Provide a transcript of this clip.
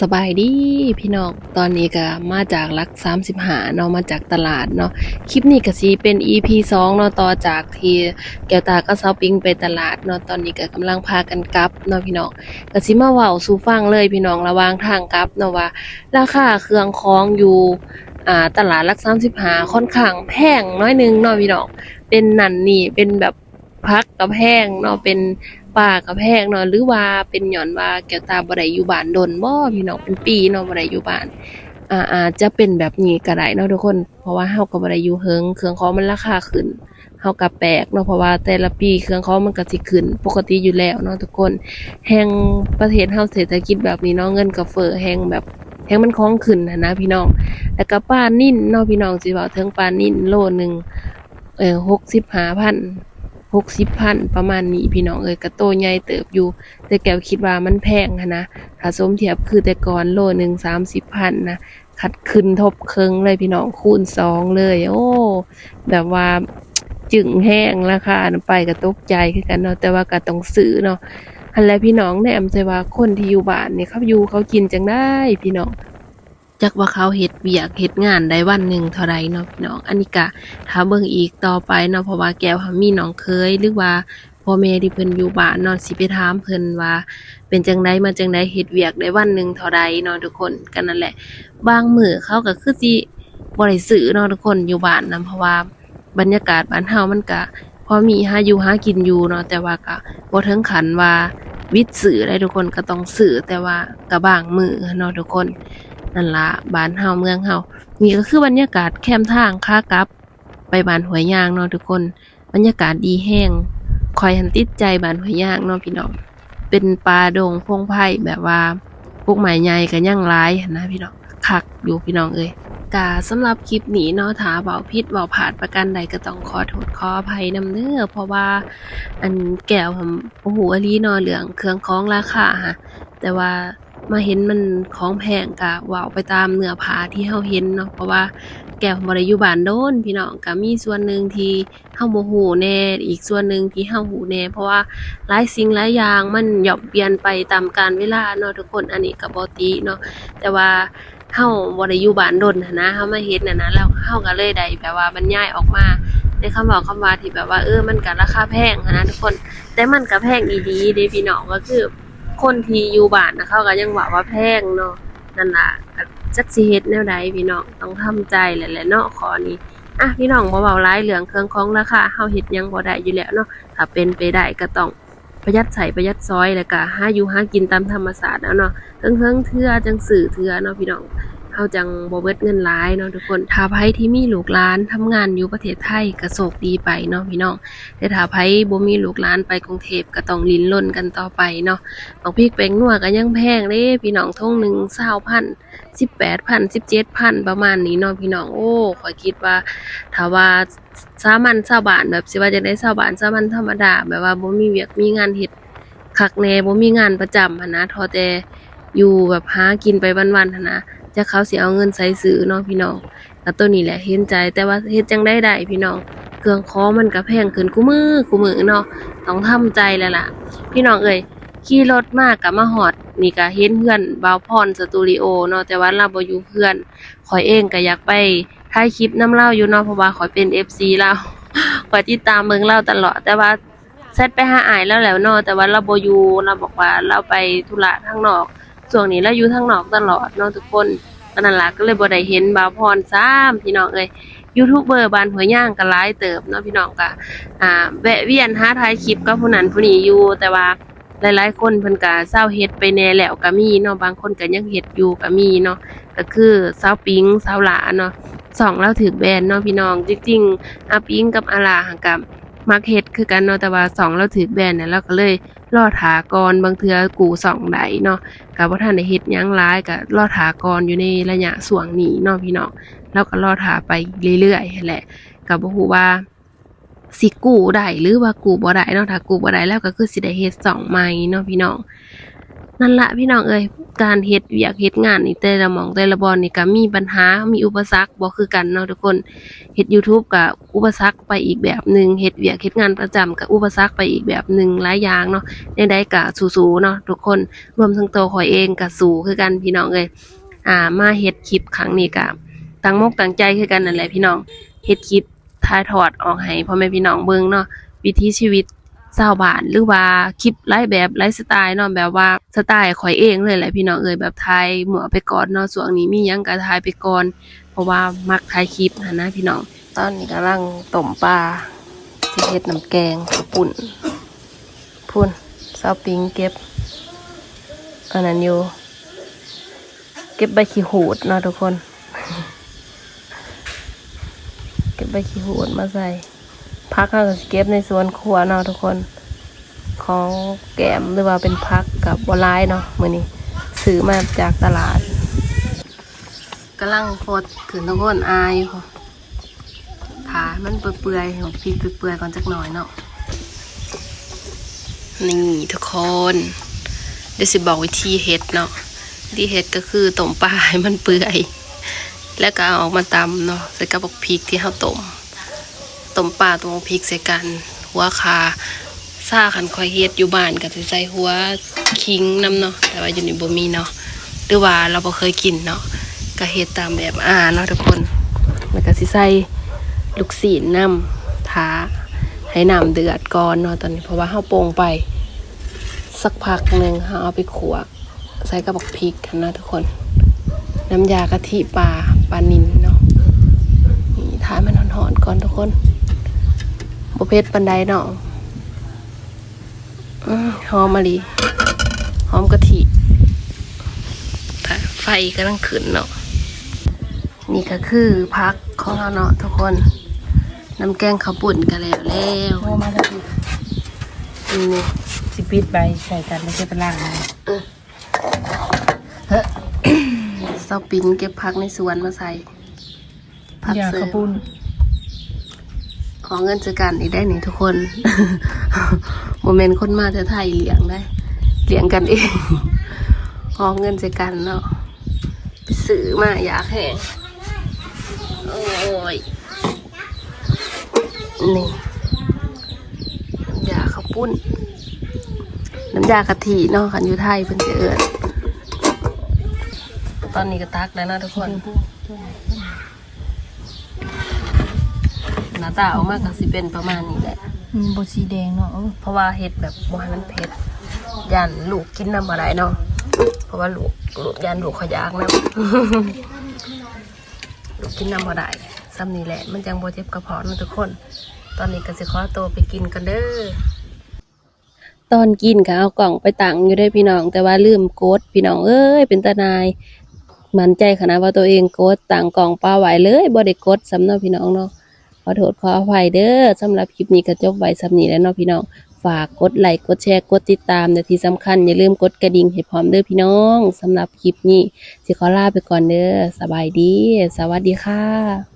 สบายดีพี่น้อง ตอนนี้ก็มาจากลัก35เนาะมาจากตลาดเนาะคลิปนี้ก็สิเป็น EP 2เนาะต่อจากที่แก้วตาก็เซาปิงไปตลาดเนาะตอนนี้ก็กำลังพากันกลับเนาะพี่น้องก็สิมาเว้าสู่ฟังเลยพี่น้องระวางทางกลับเนาะว่าราคาเครื่องของอยู่อ่าตลาดลัก35ค่อนข้างแพงน้อยหนึงเนาะพี่น้องเป็นนันนี่เป็นแบบพักกับแพงเนาะเป็น ป่ากับแพงเนาะหรือว่าเป็นหย่อนว่าแก้วตาบ่ได้อยู่บ้านดนบ่พี่น้องเป็นปีเนาะบ่ได้อยู่บ้านอ่าอาจจะเป็นแบบนี้ก็ได้เนาะทุกคน เพราะว่าเฮาก็บ่ได้อยู่เฮิงเครื่องของมันราคาขึ้นเฮาก็แปลกเนาะเพราะว่าแต่ละปีเครื่องของมันก็สิขึ้น ปกติอยู่แล้วเนาะทุกคน แห่งประเทศเฮาเศรษฐกิจแบบนี้เนาะเงินก็เฟ้อแห่งแบบแห่งมันของขึ้นนะนะพี่น้องแล้วก็ปลานิ่นเนาะพี่น้องสิเว้าถึงปลานิ่นโลหนึงเออ65,000ห หกสิบพันประมาณนี้พี่น้องเอ้ยกระโตใหญ่เติบอยู่ แต่แก้วคิดว่ามันแพงนะ ถ้าสมเทียบคือแต่ก่อนโลหนึ่งสามสิบพันนะคัดขึ้นทบเคิงเลยพี่น้องคูณสองเลย โอ้แบบว่าจึงแห้งราคาไปก็ตกใจคือกันเนาะแต่ว่าก็ต้องซื้อเนาะอันแลพี่น้องแนะนำใจว่าคนที่อยู่บ้านเนี่ยเขาอยู่เขากินจังได้พี่น้อง จักว่าเขาเฮ็ดเวียกเฮ็ดงานได้วันหนึ่งเท่าไรเนาะพี่น้อง อันนี้ก็ถ้าเบิ่งอีกต่อไปเนาะเพราะว่าแก้วมีน้องเคยหรือว่าพ่อแม่ที่เพิ่นอยู่บ้านเนาะสิไปถามเพิ่นว่า เป็นจังไดมาจังไดเฮ็ดเวียกได้วันหนึ่งเท่าใดเนาะทุกคนก็นั่นแหละ บางมื้อเขาก็คือสิบ่ได้ซื้อเนาะทุกคนอยู่บ้านนํเพราะว่าบรรยากาศบ้านเฮามันก็พอมีหาอยู่หากินอยู่เนาะแต่ว่าก็บ่ถึงขันว่าวิทย์ซื้อได้ทุกคนก็ต้องซื้อแต่ว่าก็บางมื้อเนาะทุกคน นั่นละบ้านเฮาเมืองเฮานี่ก็คือบรรยากาศแคมทางขากลับ ไปบ้านหัวยยางเนาะทุกคน บรรยากาศดีแห้งคอยหันติดใจบ้านหัวยยางเนาะพี่น้องเป็นป่าดงพงไผ่แบบว่าพวกไม้ใหญ่ก็ยังหลายนะพี่น้องคักอยู่พี่น้องเอ้ยกาสำหรับคลิปนี้เนาะถ้าเบาผิดเบาผาดประกันใดก็ต้องขอโทษขออภัยนำเด้อเพราะว่าอันแก้วผมโอ้โหอลีนาะเรื่องเครื่องของราคาฮะแต่ว่า มาเห็นมันของแพงกะว่าไปตามเนื้อผ้าที่เฮาเห็นเนาะ เพราะว่าแก้วบ่ได้อยู่บ้านโดนพี่น้อง ก็มีส่วนหนึ่งที่เฮาบ่ฮู้แน่ อีกส่วนหนึ่งที่เฮาฮู้แน่ เพราะว่าหลายสิ่งหลายอย่างมันหย่อมเปลี่ยนไปตามกาลเวลาเนาะทุกคน อันนี้ก็บ่ติเนาะ แต่ว่าเฮาบ่ได้อยู่บ้านโดนหั้นนะเฮามาเฮ็ดน่ะนะ แล้วเฮาก็เลยได้แบบว่าบรรยายออกมาในคำเว้าคำว่าที่แบบว่าเออมันก็ราคาแพงหั้นนะทุกคน แต่มันก็แพงอีหลีเด้พี่น้องก็คือ คนที่อยู่บ้านนะเขาก็ยังว่าว่าแพงเนาะนั่นล่ะจักสิเฮ็ดแนวใดพี่น้องต้องทำใจแหละแหละเนาะขอนี้อะพี่น้องบ่เว้าหลายเรื่องเครื่องของราคาเฮาเฮ็ดยังบ่ได้อยู่แล้วเนาะถ้าเป็นไปได้ก็ต้องประหยัดใช้ประหยัดซอยแล้วก็หาอยู่หากินตามธรรมชาติเอาเนาะเฮิงๆเทื่อจังสื่อเทื่อเนาะพี่น้อง เฮาจังบ่เบิดเงินหลายเนาะทุกคนถ้าไผที่มีลูกหลานทำงานอยู่ประเทศไทยก็โชคดีไปเนาะพี่น้อง แต่ถ้าไผบ่มีลูกหลานไปกรุงเทพก็ต้องลิ้นรนกันต่อไปเนาะบักพริกแปงนัวก็ยังแพงเด้พี่น้องทงหนึ่ง20,000 18,000 17,000ประมาณนี้เนาะพี่น้องโอ้ขอยคิดว่าถ้าว่าสามัญชาวบ้านแบบสิว่าจังได๋ชาวบ้านสามัญธรรมดาแบบว่าบ่มีเวียกมีงานเฮ็ดคักแน่บ่มีงานประจำหันนะทอแต่อยู่แบบหากินไปวันๆหันนะ จะเขาสิเอาเงินใส่ซื้อเนาะพี่น้องก็ตัวนี้แหละเห็นใจแต่ว่าเฮ็ดจังได๋ได้พี่น้องเครื่องคอมันก็แพงขึ้นกูมือกูมือเนาะต้องทำใจแล้วล่ะ พี่น้องเอ้ยขี่รถมากก็มาฮอด นี่ก็เห็นเพื่อนบาวพรสตูดิโอเนาะแต่ว่าเราบ่อยู่เพื่อนข่อยเองก็อยากไปถ่ายคลิปนํเล่าอยู่เนาะเพราะว่าข่อยเป็น FC เลาข่อยติดตามเบิ่งเล่าตลอด แต่ว่าแซดไปหาอ้ายแล้วแหล้วเนาะแต่ว่าเราบ่อยู่เราบอกว่าเราไปธุระข้างนอก ช่วงนี้เราอยู่ข้างนอกตลอดเนาะทุกคนก็นั่นล่ะก็เลยบ่ได้เห็นบ่าวพรซ้ำพี่น้องเอ้ยยูทูบเบอร์บ้านหัวย่างก็หลายเติบเนาะพี่น้องก็อ่าแวะเวียนหาถ่ายคลิปกับผู้นั้นผู้นี้อยู่แต่ว่าหลายๆคนเพิ่นก็เศร้าเฮ็ดไปแน่แล้วก็มีเนาะบางคนก็ยังเฮ็ดอยู่ก็มีเนาะก็คือสาปิงสาหลาเนาะสองแล้วถือแบรนด์เนาะพี่น้องจริงๆอาปิงกับอาลาหังกับ มักเฮ็ดคือกันเนาะแต่ว่าสองเราถือแบรนด์เนี่ยเราก็เลยรอถาก่อนบางเทือกูสองไดเนาะกับ่ทันได้เฮ็ดยั้งร้ายกับรอถากรอนอยู่ในระยะส่วงนี้เนาะพี่น้องเราก็รอถาไปเรื่อยๆแหละกับ่ฮู้ว่าสิกูได้หรือว่ากูบ่ได้เนาะถ้ากูบ่ได้แล้วก็คือสิได้เฮ็ดสองใหม่เนาะพี่น้อง นั่นละพี่น้องเอ้ยการเฮ็ดเวียกเฮ็ดงานนี่แต่ละหม่องแต่ละบอนนี่ก็มีปัญหา มีอุปสรรคบ่คือกันเนาะทุกคนเฮ็ด YouTube ก็อุปสรรคไปอีกแบบหนึงเฮ็ดเวียกเฮ็ดงานประจำก็อุปสรรคไปอีกแบบหนึงหลายอย่างเนาะใดๆก็สู้ๆเนาะทุกคนรวมทั้งตัวข่อยเองก็สู้คือกันพี่น้องเอ้ยอ่ามาเฮ็ดคลิปครั้งนี้ก็ตั้งมกตั้งใจคือกันนั่นแหละพี่น้องเฮ็ดคลิปถ่ายทอดออกให้พ่อแม่พี่น้องเบิ่งเนาะวิถีชีวิต ชาวบ้านหรือว่าคลิปไลฟ์แบบไลฟ์สไตล์เนาะแบบว่าสไตล์ข่อยเองเลยแหละพี่น้องเอ้ยแบบถ่ายหมัวไปก่อนเนาะส่วนนี้มียังก็ถ่ายไปก่อน เพราะว่ามักถ่ายคลิปหั้นะพี่น้อง ตอนนี้กำลังต้มปลาสิเฮ็ดน้ำแกงข้าวปุ่นพุ่นซาปิงเก็บอันนั้นอยู่เก็บใบขี้หูดเนาะทุกคน เก็บใบขี้หูดมาใส่ พักเราก็สิเก็บในสวนครัวเนาะทุกคน ของแกมหรือว่าเป็นพักกับบัวลายเนาะมือนี้ซื้อมาจากตลาดกำลังโคตรขึ้นทุกคนอายอยู่ขามันเปื่อยๆของพริกเปื่อยๆก่อนจักหน่อยเนาะนี่ทุกคนเดี๋ยวสิบอกวิธีเฮ็ดเนาะวิธีเฮ็ดก็คือต้มปลาให้มันเปื่อย แล้วก็เอาออกมาตำเนาะใส่กระบอกพริกที่เฮาต้ม ต้มปลาต้มพริกใส่กัน หัวคาซาคันคอยเฮ็ดอยู่บ้านก็สิใส่หัวคิงน้ำเนาะแต่ว่าอยู่นี่บ่มีเนาะหรือว่าเราบ่เคยกินเนาะก็เฮ็ดตามแบบอ่าเนาะทุกคนแล้วก็สิใส่ลูกศีลน้ำทาให้น้ำเดือดก่อนเนาะตอนนี้เพราะว่าเฮาโป่งไป สักพักหนึ่งเฮาเอาไปขัวใส่กระบอกพริกกันนะทุกคน น้ำยากะทิปลาปลานิลเนาะนี่ทานมันหอนๆก่อนทุกคน บเพชรปันไดเนาะอื้อหอมมะลิหอมกะทิถ้าไฟกำลังขึ้นเนาะนี่ก็คือพักของเราเนาะทุกคนน้ำแกงข้าวปุ่นกันแล้วแล้วโทรมาแล้วพี่นี่นี่สิปิดใบใส่กันไม่ใช่เป็นล่างนะเซาปิงเก็บพักในสวนมาใส่ผักยาเสริข้าวมปุ้น ขอเงินจอกันอีกได้หนิทุกคนโมเมนต์คนมาจะไทยเลี้ยงได้เลี้ยงกันเองขอเงินจอกันเนาะไปซื้อมาอยากแห้งโอ้ยนี่น้ำยาข้าวปุ้น น้ำยากะทิเนาะคันอยู่ไทยเพิ่นจะเอิญตอนนี้ก็ตักแล้วนะทุกคน น้าตาออกมาก็สิเป็นประมาณนี้แหละ อืมบสีแดงเนาะเออเพราะว่าเฮ็ดแบบบ่ให้มันเผ็ดยันลูกกินน้ำบ่ได้เนาะเพราะว่าลูกลูกยันลูกเขอยากน้ำลูกกินน้ำบ่ได้ซ้ำนี่แหละ มันจังบ่เจ็บกระเพาะเนาะทุกคน ตอนนี้ก็สิขอตัวไปกินกันเด้อตอนกินก็เอากล่องไปตั้งอยู่ได้พี่น้อง แต่ว่าลืมกดพี่น้องเอ้ยเป็นตาหนายมั่นใจขนาดว่าตัวเองกดตั้งกล่องปลาไหวเลยบ่ได้กดสำเนาะพี่น้องเนาะ ขอโทษขออภัยเด้อสำหรับคลิปนี้ก็จบไว้สำนี้แล้วเนาะพี่น้องฝากกดไลค์กดแชร์กดติดตามและที่สำคัญอย่าลืมกดกระดิ่งให้พร้อมเด้อพี่น้องสำหรับคลิปนี้สิขอลาไปก่อนเด้อสบายดี สวัสดีค่ะ